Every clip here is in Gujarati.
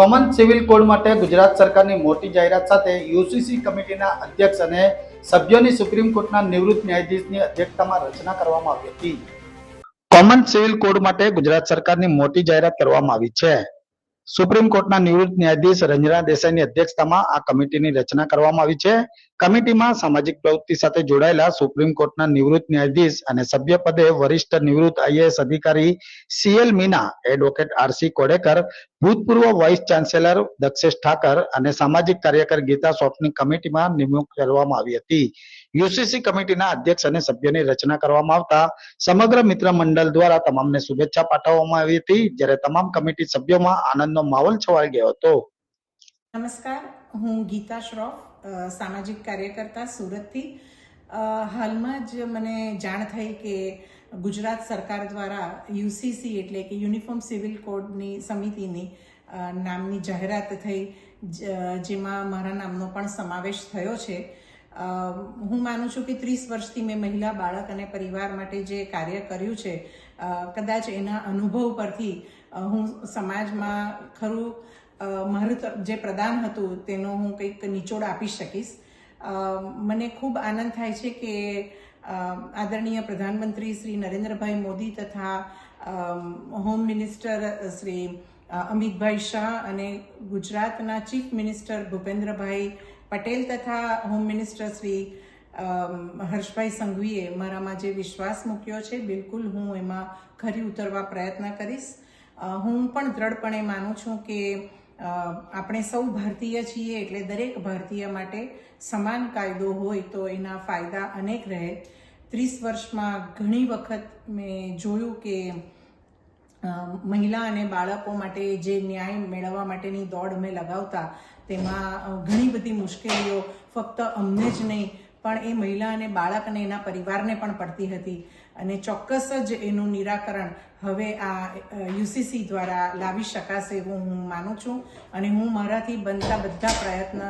કોમન સિવિલ કોડ માટે ગુજરાત સરકારની મોટી જાહેરાત સાથે યુસીસી કમિટીના અધ્યક્ષ અને સભ્યોની સુપ્રીમ કોર્ટના નિવૃત્ત ન્યાયાધીશની અધ્યક્ષતામાં રચના કરવામાં આવી હતી. કોમન સિવિલ કોડ માટે ગુજરાત સરકારની મોટી જાહેરાત કરવામાં આવી છે. સુપ્રીમ કોર્ટના નિવૃત્ત ન્યાયાધીશ રંજના દેસાઈની અધ્યક્ષતામાં આ કમિટીની રચના કરવામાં આવી છે. કમિટીમાં સામાજિક પ્રવૃત્તિ સાથે જોડાયેલા સુપ્રીમ કોર્ટના નિવૃત્ત ન્યાયાધીશ અને સભ્ય પદે વરિષ્ઠ નિવૃત્ત આઈએએસ અધિકારી CL Meena advocate RC Kodekar ભૂતપૂર્વ વાઇસ ચાન્સેલર દક્ષેશ ઠાકર અને સામાજિક કાર્યકર ગીતા સોફની કમિટીમાં નિમણૂક કરવામાં આવી હતી. યુસીસી કમિટીના અધ્યક્ષ અને સભ્યોની રચના કરવામાં આવતા સમગ્ર મિત્ર મંડળ દ્વારા તમામને શુભેચ્છા પાઠવવામાં આવી હતી. જ્યારે તમામ કમિટી સભ્યોમાં આનંદનો માહોલ છવાઈ ગયો હતો. નમસ્કાર. હું ગીતા શ્રોફ સામાજિક કાર્યકર્તા સુરતથી. હાલમાં જ મને જાણ થઈ કે ગુજરાત સરકાર દ્વારા યુસીસી એટલે કે યુનિફોર્મ સિવિલ કોડની સમિતિની નામની જાહેરાત થઈ જેમાં મારા નામનો પણ સમાવેશ થયો છે. હું માનું છું કે ત્રીસ વર્ષથી મેં મહિલા, બાળક અને પરિવાર માટે જે કાર્ય કર્યું છે કદાચ એના અનુભવ પરથી હું સમાજમાં ખરું મારું જે પ્રદાન હતું તેનો હું કંઈક નિચોડ આપી શકીશ. મને ખૂબ આનંદ થાય છે કે આદરણીય પ્રધાનમંત્રી શ્રી નરેન્દ્રભાઈ મોદી તથા હોમ મિનિસ્ટર શ્રી અમિતભાઈ શાહ અને ગુજરાતના ચીફ મિનિસ્ટર ભૂપેન્દ્રભાઈ પટેલ તથા હોમ મિનિસ્ટર શ્રી હર્ષભાઈ સંઘવીએ મારામાં જે વિશ્વાસ મૂક્યો છે, બિલકુલ હું એમાં ખરી ઉતરવા પ્રયત્ન કરીશ. હું પણ દ્રઢપણે માનું છું કે આપણે સૌ ભારતીય છીએ એટલે દરેક ભારતીય માટે સમાન કાયદો હોય તો એના ફાયદા અનેક રહે. ત્રીસ વર્ષમાં ઘણી વખત મેં જોયું કે મહિલા અને બાળકો માટે જે ન્યાય મેળવવા માટેની દોડ અમે લગાવતા, તેમાં ઘણી બધી મુશ્કેલીઓ ફક્ત અમને જ નહીં પણ એ મહિલા અને બાળક અને એના પરિવારને પણ પડતી હતી અને ચોક્કસ જ એનું નિરાકરણ હવે આ યુસીસી દ્વારા લાવી શકાશે એવું હું માનું છું અને હું મારાથી બનતા બધા પ્રયત્ન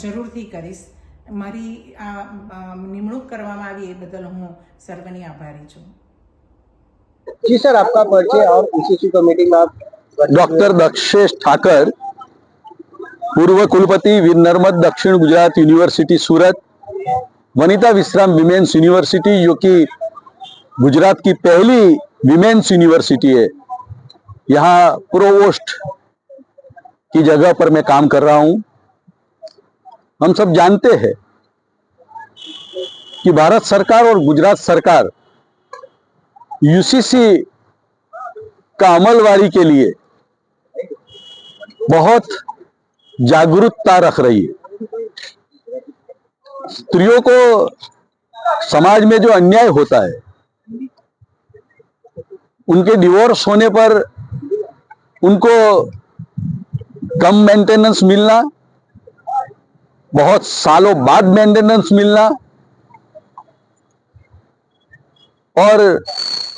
જરૂરથી કરીશ મારી આ અ, નિમણૂક કરવામાં આવી એ બદલ હું સર્વની આભારી છું जी सर आपका परिचय और ईसीसी कमेटी में आप डॉक्टर दक्षेश ठाकर पूर्व कुलपति वीर नर्मद दक्षिण गुजरात यूनिवर्सिटी सूरत वनिता विश्राम विमेन्स यूनिवर्सिटी, जो कि गुजरात की पहली विमेन्स यूनिवर्सिटी है। यहाँ प्रोवोस्ट की जगह पर मैं काम कर रहा हूँ। हम सब जानते हैं कि भारत सरकार और गुजरात सरकार यूसीसी का अमलवारी के लिए बहुत जागरूकता रख रही है। स्त्रियों को समाज में जो अन्याय होता है, उनके डिवोर्स होने पर उनको कम मेंटेनेंस मिलना, बहुत सालों बाद मेंटेनेंस मिलना और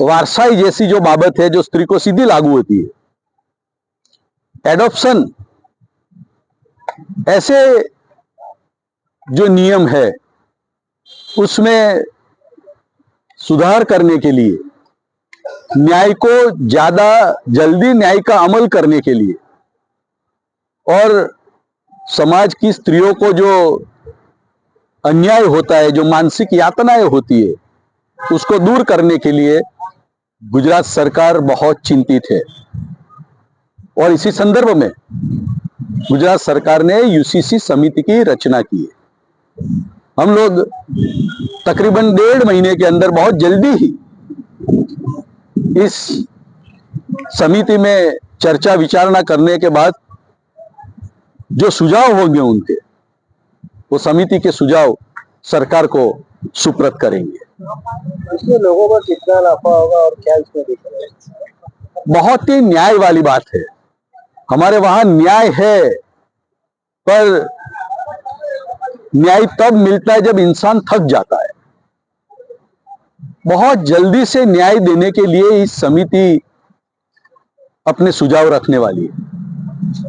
वारसाई जैसी जो बाबत है, जो स्त्री को सीधी लागू होती है। एडॉप्शन ऐसे जो नियम है, उसमें सुधार करने के लिए, न्याय को ज़्यादा जल्दी न्याय का अमल करने के लिए, और समाज की स्त्रियों को जो अन्याय होता है, जो मानसिक यातनाएँ होती है, उसको दूर करने के लिए गुजरात सरकार बहुत चिंतित है। और इसी संदर्भ में गुजरात सरकार ने यूसीसी समिति की रचना की है। हम लोग तकरीबन डेढ़ महीने के अंदर बहुत जल्दी ही इस समिति में चर्चा विचारणा करने के बाद जो सुझाव होंगे उनके वो समिति के सुझाव सरकार को सुप्रत करेंगे। इसमें लोगों को कितना नफा होगा और क्या इसमें है? बहुत ही न्याय वाली बात है। हमारे वहाँ न्याय है पर न्याय तब मिलता है जब इंसान थक जाता है। बहुत जल्दी से न्याय देने के लिए इस समिति अपने सुझाव रखने वाली है।